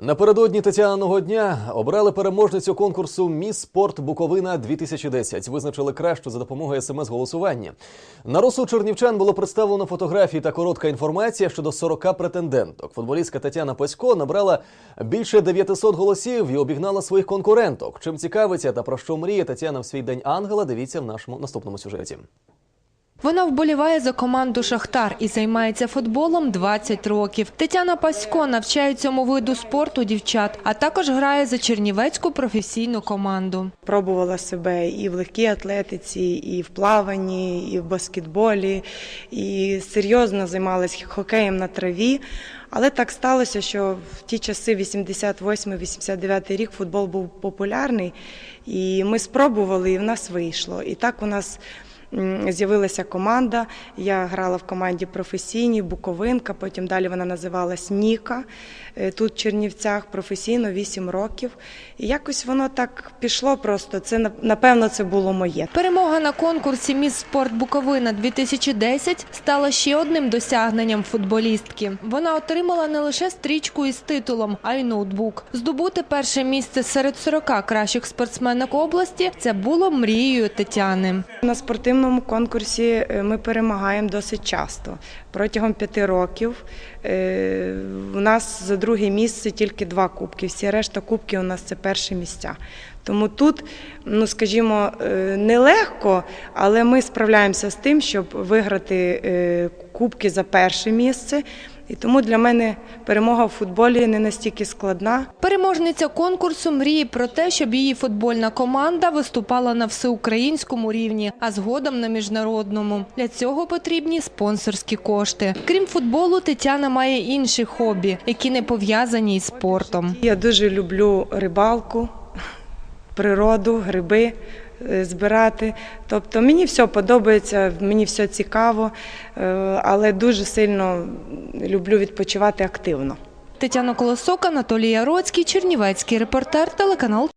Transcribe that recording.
Напередодні Тетяниного дня обрали переможницю конкурсу Міс Спорт Буковина 2010 Визначили кращу за допомогою смс-голосування. На розсуд чернівчан було представлено фотографії та коротка інформація щодо 40 претенденток. Футболістка Тетяна Пасько набрала більше 900 голосів і обігнала своїх конкуренток. Чим цікавиться та про що мріє Тетяна в свій день ангела? Дивіться в нашому наступному сюжеті. Вона вболіває за команду Шахтар і займається футболом 20 років. Тетяна Пасько навчає цьому виду спорту дівчат, а також грає за Чернівецьку професійну команду. Пробувала себе і в легкій атлетиці, і в плаванні, і в баскетболі, і серйозно займалась хокеєм на траві. Але так сталося, що в ті часи, 88-89 рік, футбол був популярний, і ми спробували, і в нас вийшло. І так у нас з'явилася команда. Я грала в команді професійній, Буковинка, потім далі вона називалась Ніка. Е, Тут в Чернівцях професійно 8 років. І якось воно так пішло просто. Це нап- напевно це було моє. Перемога на конкурсі Міс Спорт Буковина 2010 стала ще одним досягненням футболістки. Вона отримала не лише стрічку із титулом, а й ноутбук. Здобути перше місце серед 40 кращих спортсменок області це було мрією Тетяни. На спортивному конкурсі е, ми перемагаємо досить часто. Протягом п'яти років е, у нас за друге місце тільки два кубки. Всі решта кубків у нас це перші місця. Тому тут, ну скажімо, е, нелегко, але ми справляємося з тим, щоб виграти е, кубки за перше місце. І тому для мене перемога в футболі не настільки складна. Переможниця конкурсу мріє про те, щоб її футбольна команда виступала на всеукраїнському рівні, а згодом на міжнародному. Для цього потрібні спонсорські кошти. Крім футболу, Тетяна має інші хобі, які не пов'язані із спортом. Я дуже люблю рибалку, природу, гриби збирати. Тобто мені все подобається, мені все цікаво, е, але дуже сильно люблю відпочивати активно. Тетяна Колосок, Анатолій Яроцький, Чернівецький репортер, телеканал